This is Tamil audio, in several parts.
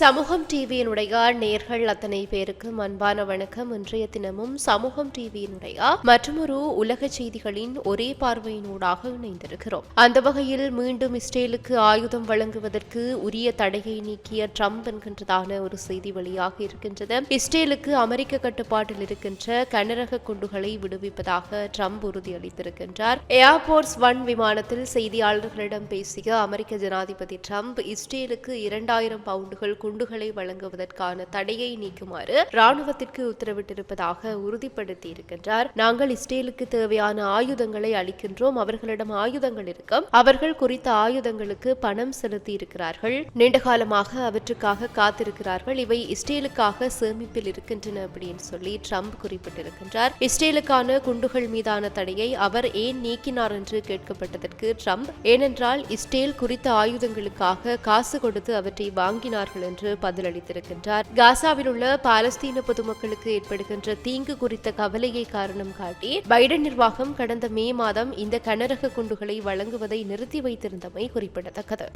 சமூகம் டிவியினுடைய நேர்கள் அத்தனை பேருக்கும் அன்பான வணக்கம். இன்றைய தினமும் சமூகம் டிவியினுடைய மற்றொரு உலக செய்திகளின் ஒரே பார்வையினூடாக இணைந்திருக்கிறோம். அந்த வகையில் மீண்டும் இஸ்ரேலுக்கு ஆயுதம் வழங்குவதற்கு உரிய தடையை நீக்கிய ட்ரம்ப் என்கின்றதான ஒரு செய்தி வெளியாக இருக்கின்றது. இஸ்ரேலுக்கு அமெரிக்க கட்டுப்பாட்டில் இருக்கின்ற கனரக குண்டுகளை விடுவிப்பதாக ட்ரம்ப் உறுதியளித்திருக்கின்றார். ஏர்போர்ட்ஸ் ஒன் விமானத்தில் செய்தியாளர்களிடம் பேசிய அமெரிக்க ஜனாதிபதி ட்ரம்ப் இஸ்ரேலுக்கு இரண்டாயிரம் பவுண்டுகள் குண்டுகளை வழங்குவதற்கான தடையை நீக்குமாறு ராணுவத்திற்கு உத்தரவிட்டிருப்பதாக உறுதிப்படுத்தியிருக்கின்றார். நாங்கள் இஸ்ரேலுக்கு தேவையான ஆயுதங்களை அளிக்கின்றோம். அவர்களிடம் ஆயுதங்கள் இருக்கும். அவர்கள் குறித்த ஆயுதங்களுக்கு பணம் செலுத்தி இருக்கிறார்கள் நீண்ட காலமாக அவற்றுக்காக காத்திருக்கிறார்கள். இவை இஸ்ரேலுக்காக சேமிப்பில் இருக்கின்றன அப்படின்னு சொல்லி ட்ரம்ப் குறிப்பிட்டிருக்கின்றார். இஸ்ரேலுக்கான குண்டுகள் மீதான தடையை அவர் ஏன் நீக்கினார் என்று கேட்கப்பட்டதற்கு ட்ரம்ப் ஏனென்றால் இஸ்ரேல் குறித்த ஆயுதங்களுக்காக காசு கொடுத்து அவற்றை வாங்கினார்கள் என்று பதிலளித்திருக்கின்றார். காசாவில் உள்ள பாலஸ்தீன பொதுமக்களுக்கு ஏற்படுகின்ற தீங்கு குறித்த கவலையை காரணம் காட்டி பைடன் நிர்வாகம் கடந்த மே மாதம் இந்த கனரக குண்டுகளை வழங்குவதை நிறுத்தி வைத்திருந்தமை குறிப்பிடத்தக்கது.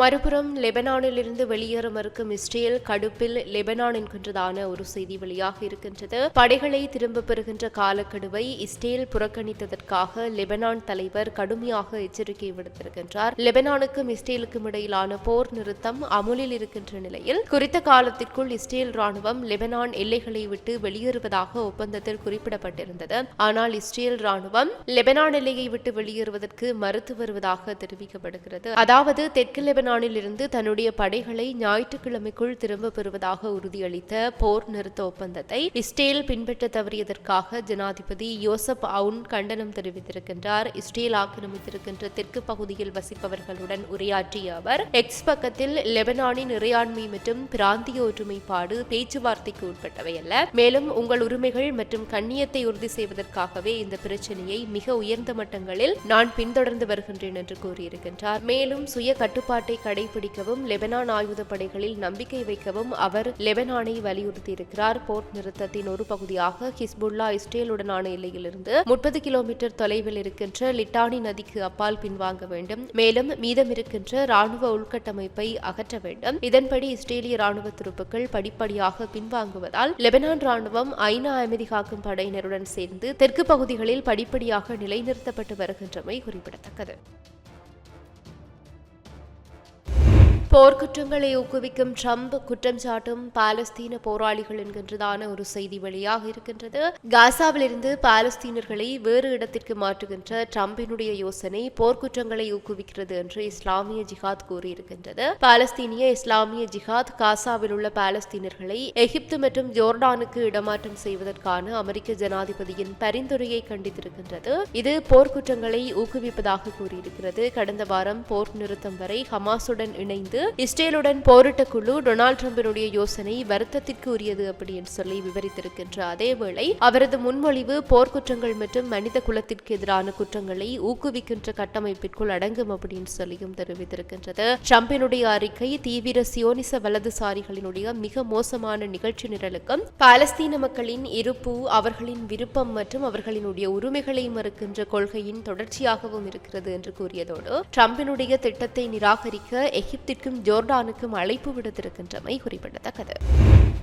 மறுபுறம் லெபனானில் இருந்து வெளியேற மறுக்கும் இஸ்ரேல் கடுப்பில் லெபனான் என்கின்றதான ஒரு செய்தி வெளியாக இருக்கின்றது. படைகளை திரும்ப பெறுகின்ற காலக்கெடுவை இஸ்ரேல் புறக்கணித்ததற்காக லெபனான் தலைவர் கடுமையாக எச்சரிக்கை விடுத்திருக்கின்றார். லெபனானுக்கும் இஸ்ரேலுக்கும் இடையிலான போர் நிறுத்தம் அமுலில் இருக்கின்ற நிலையில் குறித்த காலத்திற்குள் இஸ்ரேல் ராணுவம் லெபனான் எல்லைகளை விட்டு வெளியேறுவதாக ஒப்பந்தத்தில் குறிப்பிடப்பட்டிருந்தது. ஆனால் இஸ்ரேல் ராணுவம் லெபனான் எல்லையை விட்டு வெளியேறுவதற்கு மறுத்து வருவதாக தெரிவிக்கப்படுகிறது. அதாவது தெற்கு லெபனானில் இருந்து தன்னுடைய படைகளை ஞாயிற்றுக்கிழமைக்குள் திரும்ப பெறுவதாக உறுதியளித்த போர் நிறுத்த ஒப்பந்தத்தை இஸ்ரேல் பின்பற்ற தவறியதற்காக ஜனாதிபதி யோசப் அவுன் கண்டனம் தெரிவித்திருக்கின்றார். இஸ்ரேல் ஆக்கிரமித்திருக்கின்ற தெற்கு பகுதியில் வசிப்பவர்களுடன் உரையாற்றிய அவர் எக்ஸ் பக்கத்தில் லெபனானின் நிறைய இறையாண்மை மற்றும் பிராந்திய ஒற்றுமைப்பாடு பேச்சுவார்த்தைக்கு உட்பட்டவை அல்ல. மேலும் உங்கள் உரிமைகள் மற்றும் கண்ணியத்தை உறுதி செய்வதற்காகவே இந்த பிரச்சனையை மிக உயர்ந்த மட்டங்களில் நான் பின்தொடர்ந்து வருகின்றேன் என்று கூறியிருக்கின்றார். மேலும் சுய கட்டுப்பாட்டை கடைபிடிக்கவும் லெபனான் ஆயுத படைகளில் நம்பிக்கை வைக்கவும் அவர் லெபனானை வலியுறுத்தியிருக்கிறார். போர்ட் நிறுத்தத்தின் ஒரு பகுதியாக ஹிஸ்புல்லா இஸ்ரேலுடனான எல்லையிலிருந்து முப்பது கிலோமீட்டர் தொலைவில் இருக்கின்ற லிட்டானி நதிக்கு அப்பால் பின்வாங்க வேண்டும். மேலும் மீதமிருக்கின்ற ராணுவ உள்கட்டமைப்பை அகற்ற வேண்டும். இதன் இதன்படி இஸ்ரேலிய ராணுவ துருப்புக்கள் படிப்படியாக பின்வாங்குவதால் லெபனான் ராணுவம் ஐநா அமைதி காக்கும் படையினருடன் சேர்ந்து தெற்கு பகுதிகளில் படிப்படியாக நிலைநிறுத்தப்பட்டு வருகின்றமை குறிப்பிடத்தக்கது. போர்க்குற்றங்களை ஊக்குவிக்கும் ட்ரம்ப் குற்றம் சாட்டும் பாலஸ்தீன போராளிகள் என்கின்றதான ஒரு செய்தி வெளியாக இருக்கின்றது. காசாவிலிருந்து பாலஸ்தீனர்களை வேறு இடத்திற்கு மாற்றுகின்ற ட்ரம்பினுடைய யோசனை போர்க்குற்றங்களை ஊக்குவிக்கிறது என்று இஸ்லாமிய ஜிஹாத் கூறியிருக்கின்றது. பாலஸ்தீனிய இஸ்லாமிய ஜிஹாத் காசாவில் உள்ள பாலஸ்தீனர்களை எகிப்து மற்றும் ஜோர்டானுக்கு இடமாற்றம் செய்வதற்கான அமெரிக்க ஜனாதிபதியின் பரிந்துரையை கண்டித்திருக்கின்றது. இது போர்க்குற்றங்களை ஊக்குவிப்பதாக கூறியிருக்கிறது. கடந்த வாரம் போர் நிறுத்தம் வரை ஹமாசுடன் இணைந்து இஸ்ரேலுடன் போரிட்ட குழு டொனால்டு ட்ரம்பினுடைய யோசனை வருத்தத்திற்கு உரியது அப்படின்னு சொல்லி விவரித்திருக்கின்ற அதேவேளை அவரது முன்மொழிவு போர்க்குற்றங்கள் மற்றும் மனித குலத்திற்கு எதிரான குற்றங்களை ஊக்குவிக்கின்ற கட்டமைப்பிற்குள் அடங்கும் அப்படின்னு சொல்லியும் தெரிவித்திருக்கின்றது. ட்ரம்பினுடைய அறிக்கை தீவிர சியோனிச வலதுசாரிகளினுடைய மிக மோசமான நிகழ்ச்சி நிரலுக்கும் பாலஸ்தீன மக்களின் இருப்பு அவர்களின் விருப்பம் மற்றும் அவர்களினுடைய உரிமைகளை மறுக்கின்ற கொள்கையின் தொடர்ச்சியாகவும் இருக்கிறது என்று கூறியதோடு ட்ரம்பினுடைய திட்டத்தை நிராகரிக்க எகிப்திற்கும் இஸ்ரேலுக்கும் ஜோர்டானுக்கும் அழைப்பு விடுத்திருக்கின்றமை குறிப்பிடத்தக்கது.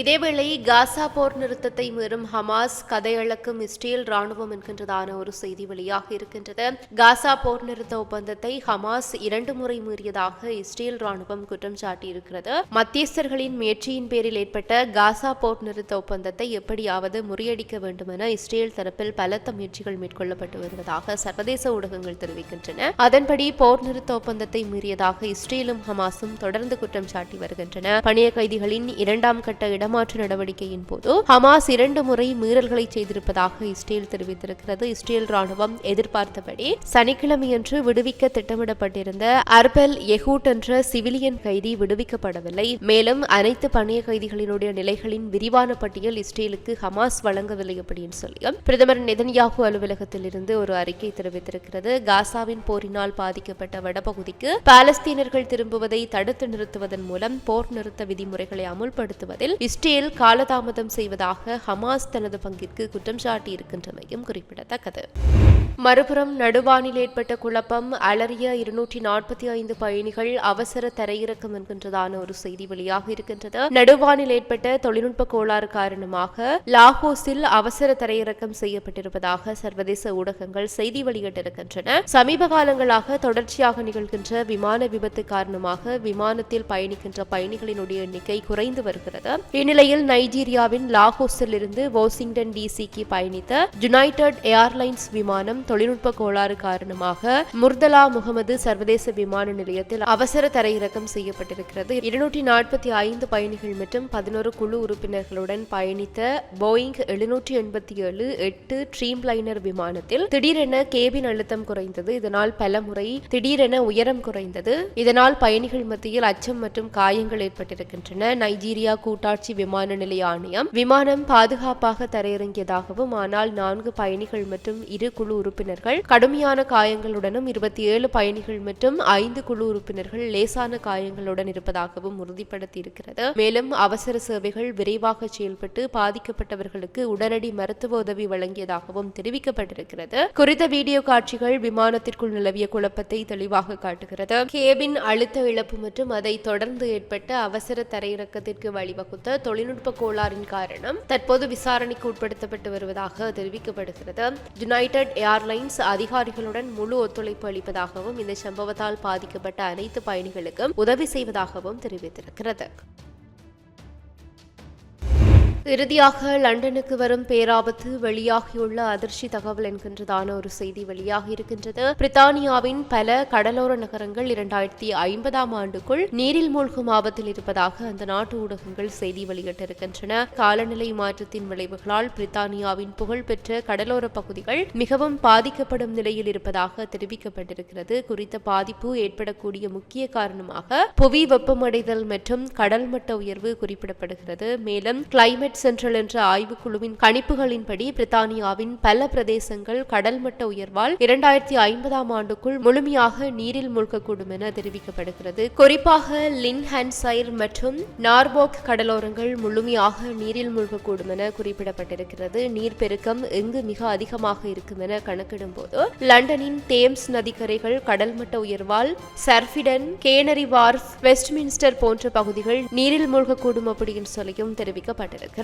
இதேவேளை காசா போர் நிறுத்தத்தை மீறும் ஹமாஸ் கதையளக்கும் இஸ்ரேல் ராணுவம் என்கின்றதான ஒரு செய்தி வெளியாக இருக்கின்றது. காசா போர் நிறுத்த ஒப்பந்தத்தை ஹமாஸ் இரண்டு முறை மீறியதாக இஸ்ரேல் ராணுவம் குற்றம் சாட்டியிருக்கிறது. மத்தியஸ்தர்களின் முயற்சியின் பேரில் ஏற்பட்ட காசா போர் நிறுத்த ஒப்பந்தத்தை எப்படியாவது முறியடிக்க வேண்டும் என இஸ்ரேல் தரப்பில் பலத்த முயற்சிகள் மேற்கொள்ளப்பட்டு வருவதாக சர்வதேச ஊடகங்கள் தெரிவிக்கின்றன. அதன்படி போர் நிறுத்த ஒப்பந்தத்தை மீறியதாக இஸ்ரேலும் ஹமாஸும் தொடர்ந்து குற்றம் சாட்டி வருகின்றன. பணிய கைதிகளின் இரண்டாம் கட்ட இடமாற்று நடவடிக்கையின் போது ஹமாஸ் இரண்டு முறை மீறல்களை செய்திருப்பதாக இஸ்ரேல் தெரிவித்திருக்கிறது. இஸ்ரேல் ராணுவம் எதிர்பார்த்தபடி சனிக்கிழமையன்று விடுவிக்க திட்டமிடப்பட்டிருந்த அர்பல் எஹூட் என்ற சிவிலியன் கைதி விடுவிக்கப்படவில்லை. மேலும் அனைத்து பணிய கைதிகளினுடைய நிலைகளின் விரிவான பட்டியல் இஸ்ரேலுக்கு ஹமாஸ் வழங்கவில்லை அப்படின்னு சொல்லியும் பிரதமர் நெதன்யாகு அலுவலகத்தில் இருந்து ஒரு அறிக்கை தெரிவித்திருக்கிறது. காசாவின் போரினால் பாதிக்கப்பட்ட வடபகுதிக்கு பாலஸ்தீனர்கள் திரும்புவதை தடுத்து நிறுத்துவதன் மூலம் போர் நிறுத்த விதிமுறைகளை அமுல்படுத்துவதில் இஸ்ரேல் காலதாமதம் செய்வதாக ஹமாஸ் தனது பங்கிற்கு குற்றம் சாட்டியிருக்கின்றமையும் குறிப்பிடத்தக்கது. மறுபுறம் நடுவானில் ஏற்பட்ட குழப்பம் அலறிய இருநூற்றி நாற்பத்தி ஐந்து பயணிகள் அவசர தரையிறக்கம் என்கின்றதான ஒரு செய்தி வெளியாக இருக்கின்றது. நடுவானில் ஏற்பட்ட தொழில்நுட்ப கோளாறு காரணமாக லாகோஸில் அவசர தரையிறக்கம் செய்யப்பட்டிருப்பதாக சர்வதேச ஊடகங்கள் செய்தி வெளியிட்டிருக்கின்றன. சமீப காலங்களாக தொடர்ச்சியாக நிகழ்கின்ற விமான விபத்து காரணமாக விமானத்தில் பயணிக்கின்ற பயணிகளினுடைய எண்ணிக்கை குறைந்து வருகிறது. இந்நிலையில் நைஜீரியாவின் லாகோஸில் இருந்து வாஷிங்டன் டிசிக்கு பயணித்த யுனைடெட் ஏர்லைன்ஸ் விமானம் தொழில்நுட்ப கோளாறு காரணமாக முர்தலா முகமது சர்வதேச விமான நிலையத்தில் அவசர தரையிறக்கம் செய்யப்பட்டிருக்கிறது. இருநூற்றி நாற்பத்தி ஐந்து பயணிகள் மற்றும் பதினோரு குழு உறுப்பினர்களுடன் பயணித்த போயிங் எழுநூற்றி எண்பத்தி ஏழு எட்டு ட்ரீம் லைனர் விமானத்தில் திடீரென கேபின் அழுத்தம் குறைந்தது. இதனால் பல முறை திடீரென உயரம் குறைந்தது. இதனால் பயணிகள் மத்தியில் அச்சம் மற்றும் காயங்கள் ஏற்பட்டிருக்கின்றன. நைஜீரியா கூட்டாட்சி விமான நிலைய ஆணையம் விமானம் பாதுகாப்பாக தரையிறங்கியதாகவும் ஆனால் நான்கு பயணிகள் மற்றும் இரு குழு உறுப்பினர்கள் கடுமையான காயங்களுடனும் இருபத்தி ஏழு பயணிகள் மற்றும் ஐந்து குழு உறுப்பினர்கள் லேசான காயங்களுடன் இருப்பதாகவும் உறுதிப்படுத்தியிருக்கிறது. மேலும் அவசர சேவைகள் விரைவாக செயல்பட்டு பாதிக்கப்பட்டவர்களுக்கு உடனடி மருத்துவ உதவி வழங்கியதாகவும் தெரிவிக்கப்பட்டிருக்கிறது. குறித்த வீடியோ காட்சிகள் விமானத்திற்குள் நிலவிய குழப்பத்தை தெளிவாக காட்டுகிறது. கேபின் அழுத்த இழப்பு மற்றும் அதை தொடர்ந்து ஏற்பட்ட அவசர தரையிறக்கத்திற்கு வழிவகுத்த தொழில்நுட்ப கோளாறின் காரணம் தற்போது விசாரணைக்கு உட்படுத்தப்பட்டு வருவதாக தெரிவிக்கப்படுகிறது. யுனைடெட் ஏர்லைன்ஸ் அதிகாரிகளுடன் முழு ஒத்துழைப்பு அளிப்பதாகவும் இந்த சம்பவத்தால் பாதிக்கப்பட்ட அனைத்து பயணிகளுக்கும் உதவி செய்வதாகவும் தெரிவித்திருக்கிறது. இறுதியாக லண்டனுக்கு வரும் பேராபத்து வெளியாகியுள்ள அதிர்ச்சி தகவல் என்கின்றதான ஒரு செய்தி வெளியாகி இருக்கின்றது. பிரித்தானியாவின் பல கடலோர நகரங்கள் இரண்டாயிரத்தி ஐம்பதாம் ஆண்டுக்குள் நீரில் மூழ்கும் ஆபத்தில் இருப்பதாக அந்த நாட்டு ஊடகங்கள் செய்தி வெளியிட்டிருக்கின்றன. காலநிலை மாற்றத்தின் விளைவுகளால் பிரித்தானியாவின் புகழ்பெற்ற கடலோர பகுதிகள் மிகவும் பாதிக்கப்படும் நிலையில் இருப்பதாக தெரிவிக்கப்பட்டிருக்கிறது. குறித்த பாதிப்பு ஏற்படக்கூடிய முக்கிய காரணமாக புவி வெப்பமடைதல் மற்றும் கடல் மட்ட உயர்வு குறிப்பிடப்படுகிறது. மேலும் கிளைமேட் சென்ட்ரல் என்ற ஆய்வுக்குழுவின் கணிப்புகளின்படி பிரித்தானியாவின் பல பிரதேசங்கள் கடல் மட்ட உயர்வால் இரண்டாயிரத்தி ஐம்பதாம் ஆண்டுக்குள் முழுமையாக நீரில் மூழ்கக்கூடும் என தெரிவிக்கப்படுகிறது. குறிப்பாக லின்ஹான்சைர் மற்றும் நார்போக் கடலோரங்கள் முழுமையாக நீரில் மூழ்கக்கூடும் என குறிப்பிடப்பட்டிருக்கிறது. நீர்ப்பெருக்கம் எங்கு மிக அதிகமாக இருக்கும் என கணக்கிடும் போது லண்டனின் தேம்ஸ் நதிக்கரைகள் கடல் மட்ட உயர்வால் சர்ஃபிடன் கேனரி வார்ஃப் வெஸ்ட்மின்ஸ்டர் போன்ற பகுதிகள் நீரில் மூழ்கக்கூடும் அப்படின்னு சொல்லியும் தெரிவிக்கப்பட்டிருக்கிறது.